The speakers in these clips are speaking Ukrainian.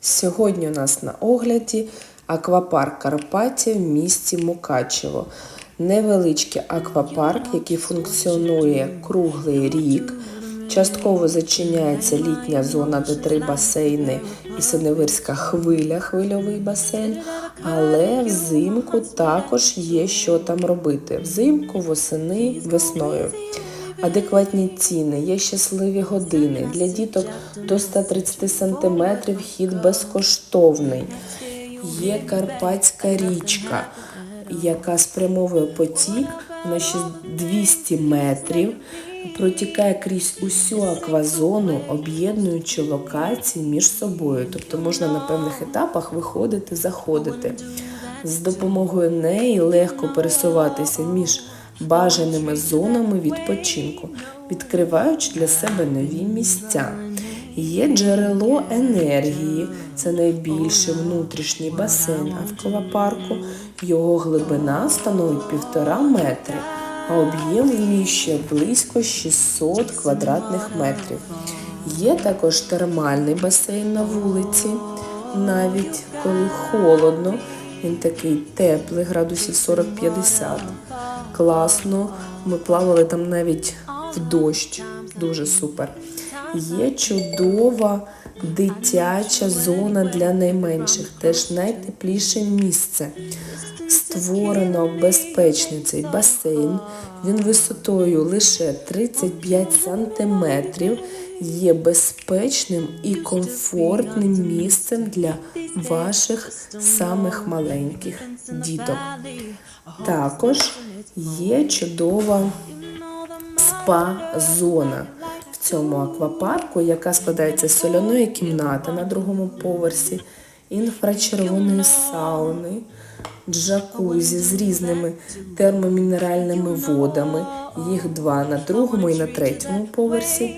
Сьогодні у нас на огляді аквапарк Карпаття в місті Мукачево. Невеличкий аквапарк, який функціонує круглий рік. Частково зачиняється літня зона, де три басейни і Синевирська хвиля, хвильовий басейн. Але взимку також є що там робити. Взимку, восени, весною. Адекватні ціни, є щасливі години. Для діток до 130 см вхід безкоштовний. Є Карпатська річка, яка спрямовує потік на ще 200 метрів, протікає крізь усю аквазону, об'єднуючи локації між собою. Тобто можна на певних етапах виходити, заходити. З допомогою неї легко пересуватися між бажаними зонами відпочинку, відкриваючи для себе нові місця. Є джерело енергії, це найбільший внутрішній басейн аквапарку. Його глибина становить півтора метри, а об'єм вміщує близько 600 квадратних метрів. Є також термальний басейн на вулиці, навіть коли холодно, він такий теплий, градусів 40-50 класно. Ми плавали там навіть в дощ. Дуже супер. Є чудова дитяча зона для найменших, теж найтепліше місце. Створено безпечний цей басейн. Він висотою лише 35 сантиметрів. Є безпечним і комфортним місцем для ваших самих маленьких діток. Також є чудова спа-зона в цьому аквапарку, яка складається з соляної кімнати на другому поверсі, інфрачервоної сауни, джакузі з різними термомінеральними водами. Їх два на другому і на третьому поверсі.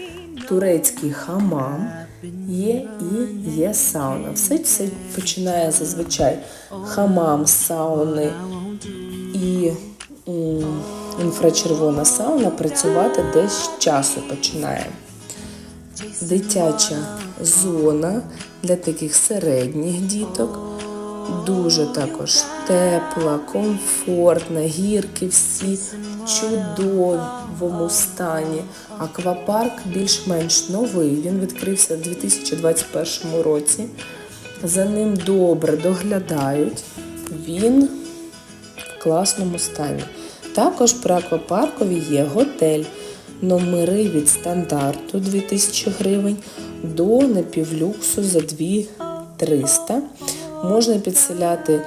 Турецький хамам є і є сауна. Все це починає зазвичай хамам, сауни і інфрачервона сауна працювати десь з часу починає. Дитяча зона для таких середніх діток. Дуже також тепла, комфортна, гірки всі в чудовому стані. Аквапарк більш-менш новий. Він відкрився в 2021 році. За ним добре доглядають. Він в класному стані. Також при аквапаркові є готель. Номери від стандарту 2000 гривень до напівлюксу за 2300. Можна підселяти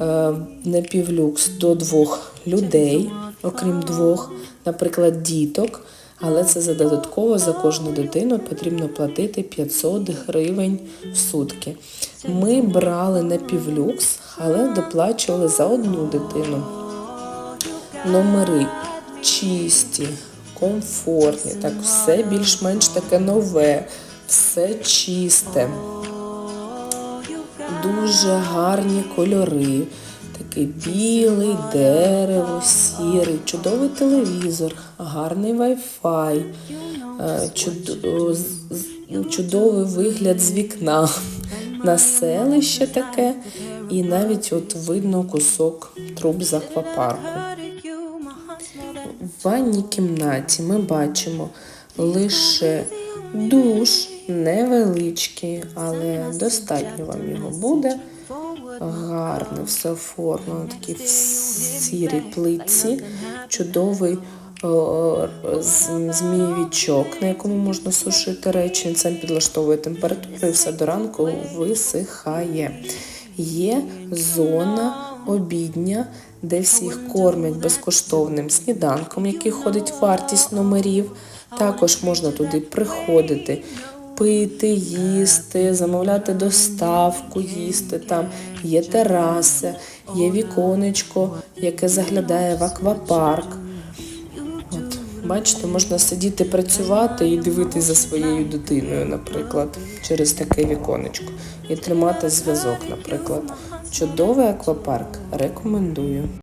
е, напівлюкс до двох людей, окрім двох, наприклад, діток. Але це за додатково за кожну дитину потрібно платити 500 гривень в сутки. Ми брали напівлюкс, але доплачували за одну дитину. Номери чисті, комфортні, так все більш-менш таке нове, все чисте, дуже гарні кольори. Такий білий, дерево, сірий, чудовий телевізор, гарний вай-фай, е, з- чудовий вигляд з вікна, населище таке, і навіть от видно кусок труб з аквапарку. В ванній кімнаті ми бачимо лише душ невеличкий, але достатньо вам його буде. Гарно все оформлено, такі в сірій плитці, чудовий змієвічок, на якому можна сушити речі. Він сам підлаштовує температуру і все до ранку висихає. Є зона обідня, де всіх кормять безкоштовним сніданком, який ходить в вартість номерів. Також можна туди приходити, пити, їсти, замовляти доставку, їсти. Там є тераса, є віконечко, яке заглядає в аквапарк. От, бачите, можна сидіти працювати і дивитись за своєю дитиною, наприклад, через таке віконечко. І тримати зв'язок, наприклад. Чудовий аквапарк рекомендую.